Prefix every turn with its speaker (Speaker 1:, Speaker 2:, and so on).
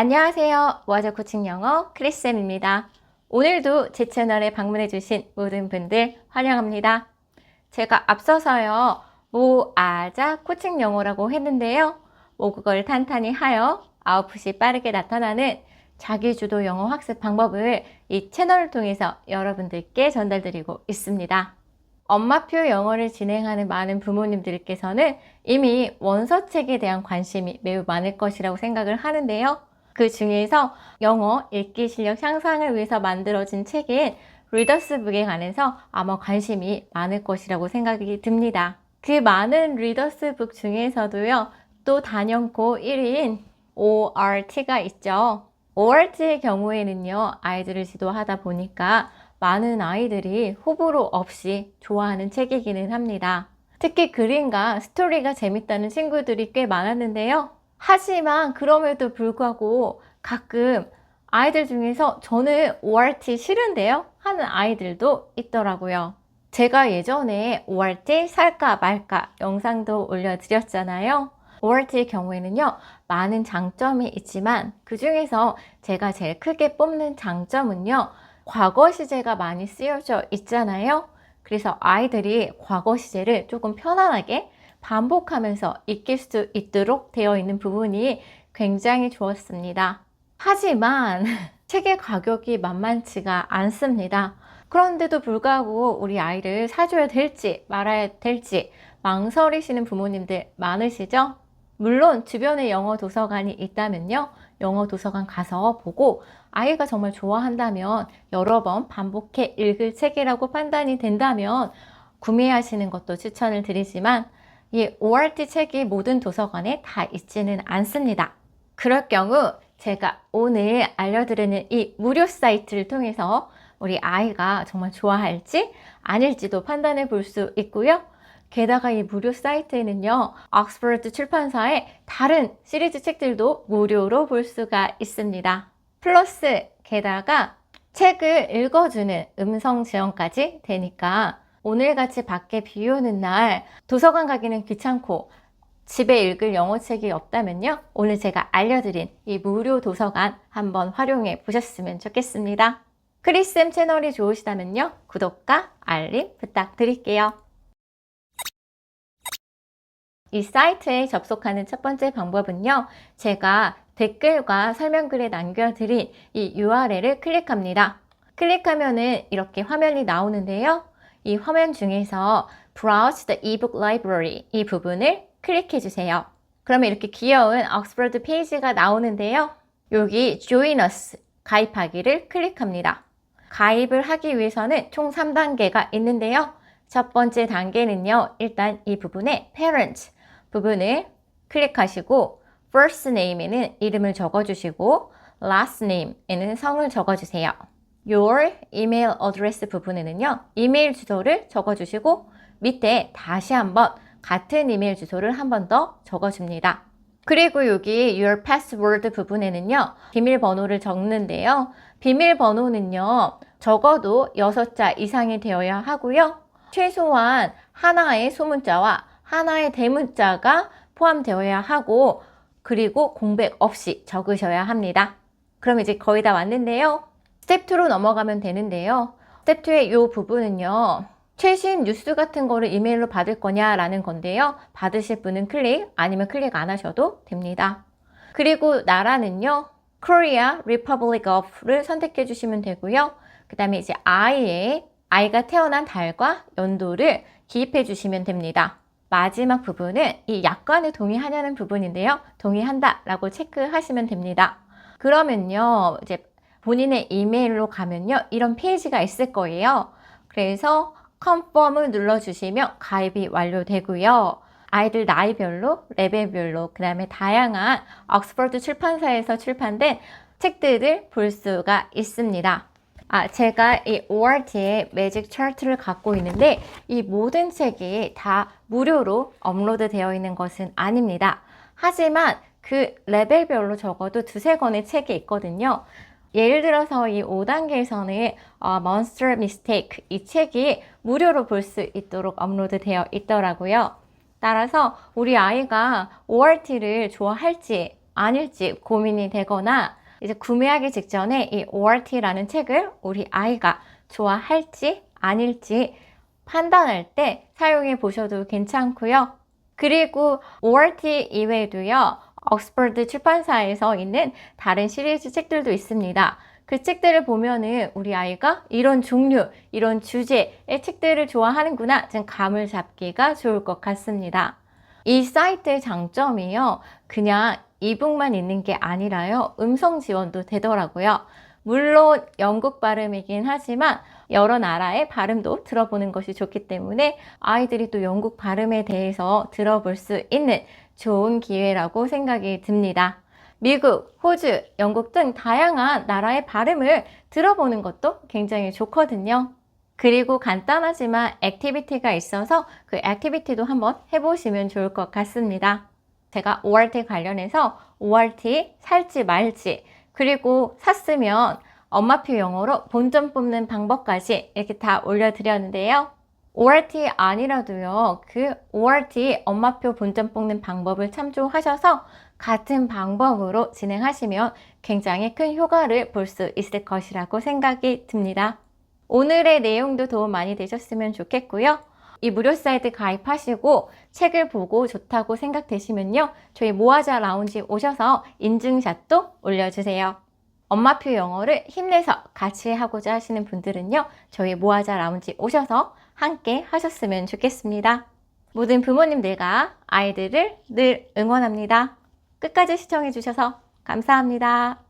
Speaker 1: 안녕하세요. 모아자 코칭 영어 크리스쌤입니다. 오늘도 제 채널에 방문해주신 모든 분들 환영합니다. 제가 앞서서요, 모아자 코칭 영어라고 했는데요. 모국어를 탄탄히 하여 아웃풋이 빠르게 나타나는 자기주도 영어 학습 방법을 이 채널을 통해서 여러분들께 전달드리고 있습니다. 엄마표 영어를 진행하는 많은 부모님들께서는 이미 원서책에 대한 관심이 매우 많을 것이라고 생각을 하는데요. 그 중에서 영어 읽기 실력 향상을 위해서 만들어진 책인 리더스북에 관해서 아마 관심이 많을 것이라고 생각이 듭니다. 그 많은 리더스북 중에서도요, 또 단연코 1위인 ORT가 있죠. ORT의 경우에는요, 아이들을 지도하다 보니까 많은 아이들이 호불호 없이 좋아하는 책이기는 합니다. 특히 그림과 스토리가 재밌다는 친구들이 꽤 많았는데요. 하지만 그럼에도 불구하고 가끔 아이들 중에서 저는 ORT 싫은데요? 하는 아이들도 있더라고요. 제가 예전에 ORT 살까 말까 영상도 올려드렸잖아요. ORT의 경우에는요, 많은 장점이 있지만 그 중에서 제가 제일 크게 뽑는 장점은요, 과거 시제가 많이 쓰여져 있잖아요. 그래서 아이들이 과거 시제를 조금 편안하게 반복하면서 익힐 수 있도록 되어 있는 부분이 굉장히 좋았습니다. 하지만 책의 가격이 만만치가 않습니다. 그런데도 불구하고 우리 아이를 사줘야 될지 말아야 될지 망설이시는 부모님들 많으시죠? 물론 주변에 영어 도서관이 있다면요. 영어 도서관 가서 보고 아이가 정말 좋아한다면 여러 번 반복해 읽을 책이라고 판단이 된다면 구매하시는 것도 추천을 드리지만 이 ORT 책이 모든 도서관에 다 있지는 않습니다. 그럴 경우 제가 오늘 알려드리는 이 무료 사이트를 통해서 우리 아이가 정말 좋아할지 아닐지도 판단해 볼 수 있고요. 게다가 이 무료 사이트에는요, 옥스퍼드 출판사의 다른 시리즈 책들도 무료로 볼 수가 있습니다. 플러스, 게다가 책을 읽어주는 음성 지원까지 되니까 오늘같이 밖에 비 오는 날 도서관 가기는 귀찮고 집에 읽을 영어책이 없다면요. 오늘 제가 알려드린 이 무료 도서관 한번 활용해 보셨으면 좋겠습니다. 크리쌤 채널이 좋으시다면요. 구독과 알림 부탁드릴게요. 이 사이트에 접속하는 첫 번째 방법은요. 제가 댓글과 설명글에 남겨드린 이 URL을 클릭합니다. 클릭하면은 이렇게 화면이 나오는데요. 이 화면 중에서 Browse the ebook library 이 부분을 클릭해 주세요. 그러면 이렇게 귀여운 옥스퍼드 페이지가 나오는데요. 여기 Join Us 가입하기를 클릭합니다. 가입을 하기 위해서는 총 3단계가 있는데요. 첫 번째 단계는요. 일단 이 부분에 Parent 부분을 클릭하시고 First Name에는 이름을 적어주시고 Last Name에는 성을 적어주세요. Your email address 부분에는요. 이메일 주소를 적어주시고 밑에 다시 한번 같은 이메일 주소를 한 번 더 적어줍니다. 그리고 여기 Your password 부분에는요. 비밀번호를 적는데요. 비밀번호는요. 적어도 6자 이상이 되어야 하고요. 최소한 하나의 소문자와 하나의 대문자가 포함되어야 하고 그리고 공백 없이 적으셔야 합니다. 그럼 이제 거의 다 왔는데요. 스텝 2로 넘어가면 되는데요. 스텝 2의 이 부분은요. 최신 뉴스 같은 거를 이메일로 받을 거냐라는 건데요. 받으실 분은 클릭 아니면 클릭 안 하셔도 됩니다. 그리고 나라는요. Korea Republic of를 선택해 주시면 되고요. 그 다음에 이제 아이의 아이가 태어난 달과 연도를 기입해 주시면 됩니다. 마지막 부분은 이 약관에 동의하냐는 부분인데요. 동의한다 라고 체크하시면 됩니다. 그러면요. 이제 본인의 이메일로 가면요. 이런 페이지가 있을 거예요. 그래서 컨펌을 눌러주시면 가입이 완료되고요. 아이들 나이별로, 레벨별로, 그 다음에 다양한 옥스퍼드 출판사에서 출판된 책들을 볼 수가 있습니다. 아, 제가 이 ORT의 매직 차트를 갖고 있는데 이 모든 책이 다 무료로 업로드 되어 있는 것은 아닙니다. 하지만 그 레벨별로 적어도 두세 권의 책이 있거든요. 예를 들어서 이 5단계에서는 어, Monster Mistake 이 책이 무료로 볼 수 있도록 업로드 되어 있더라고요. 따라서 우리 아이가 ORT를 좋아할지 아닐지 고민이 되거나 이제 구매하기 직전에 이 ORT라는 책을 우리 아이가 좋아할지 아닐지 판단할 때 사용해 보셔도 괜찮고요. 그리고 ORT 이외에도요. 옥스퍼드 출판사에서 있는 다른 시리즈 책들도 있습니다. 그 책들을 보면은 우리 아이가 이런 종류, 이런 주제의 책들을 좋아하는구나 좀 감을 잡기가 좋을 것 같습니다. 이 사이트의 장점이요. 그냥 이북만 있는 게 아니라요. 음성 지원도 되더라고요. 물론 영국 발음이긴 하지만 여러 나라의 발음도 들어보는 것이 좋기 때문에 아이들이 또 영국 발음에 대해서 들어볼 수 있는 좋은 기회라고 생각이 듭니다. 미국, 호주, 영국 등 다양한 나라의 발음을 들어보는 것도 굉장히 좋거든요. 그리고 간단하지만 액티비티가 있어서 그 액티비티도 한번 해보시면 좋을 것 같습니다. 제가 ORT 관련해서 ORT 살지 말지 그리고 샀으면 엄마표 영어로 본점 뽑는 방법까지 이렇게 다 올려드렸는데요. ORT 아니라도요, 그 ORT 엄마표 본점 뽑는 방법을 참조하셔서 같은 방법으로 진행하시면 굉장히 큰 효과를 볼 수 있을 것이라고 생각이 듭니다. 오늘의 내용도 도움 많이 되셨으면 좋겠고요. 이 무료 사이트 가입하시고 책을 보고 좋다고 생각되시면요. 저희 모아자 라운지 오셔서 인증샷도 올려주세요. 엄마표 영어를 힘내서 같이 하고자 하시는 분들은요. 저희 모아자 라운지 오셔서 함께 하셨으면 좋겠습니다. 모든 부모님들과 아이들을 늘 응원합니다. 끝까지 시청해 주셔서 감사합니다.